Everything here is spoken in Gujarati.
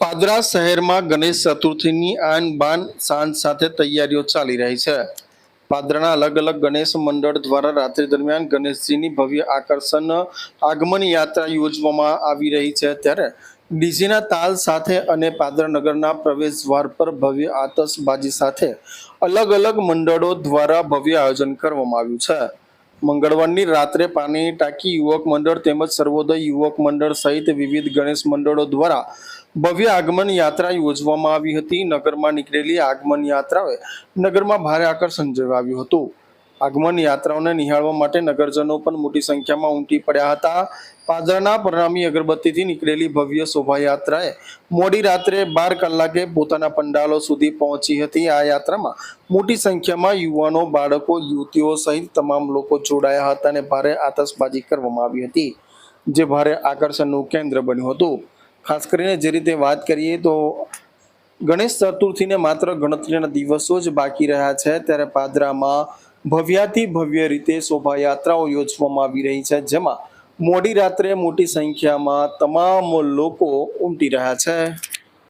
પાદરા શહેરમાં ગણેશ ચતુર્થીની આન બાન સાંજ સાથે તૈયારીઓ ચાલી રહી છે. પાદરાના અલગ અલગ ગણેશ મંડળ દ્વારા રાત્રિ દરમિયાન ગણેશજીની ભવ્ય આકર્ષણ આગમન યાત્રા યોજવામાં આવી રહી છે. ત્યારે ડીજેના તાલ સાથે અને પાદરા નગરના પ્રવેશ દ્વાર પર ભવ્ય આતશબાજી સાથે અલગ અલગ મંડળો દ્વારા ભવ્ય આયોજન કરવામાં આવ્યું છે. મંગળવારની રાત્રે પાણીની ટાંકી યુવક મંડળ તેમજ સર્વોદય યુવક મંડળ સહિત વિવિધ ગણેશ મંડળો દ્વારા ભવ્ય આગમન યાત્રા યોજવામાં આવી હતી. નગરમાં નીકળેલી આગમન યાત્રાએ નગરમાં ભારે આકર્ષણ જગાવ્યું હતું. આગમન યાત્રાઓને નિહાળવા માટે નગરજનો પણ મોટી સંખ્યામાં ઉમટી પડ્યા હતા. પાદરાના પરિણામી અગરબત્તીથી નીકળેલી ભવ્ય શોભાયાત્રાએ મોડી રાત્રે બાર કલાકે પોતાના પંડાલો સુધી પહોંચી હતી. આ યાત્રામાં મોટી સંખ્યામાં યુવાનો, બાળકો, યુવતીઓ સહિત તમામ લોકો જોડાયા હતા અને ભારે આતશબાજી કરવામાં આવી હતી, જે ભારે આકર્ષણનું કેન્દ્ર બન્યું હતું. ખાસ કરીને જે રીતે વાત કરીએ તો ગણેશ ચતુર્થીને માત્ર ગણતરીના દિવસો જ બાકી રહ્યા છે, ત્યારે પાદરામાં ભવ્યાથી ભવ્ય રીતે શોભાયાત્રાઓ યોજવામાં આવી રહી છે, જેમાં મોડી રાત્રે મોટી સંખ્યામાં તમામ લોકો ઉમટી રહ્યા છે.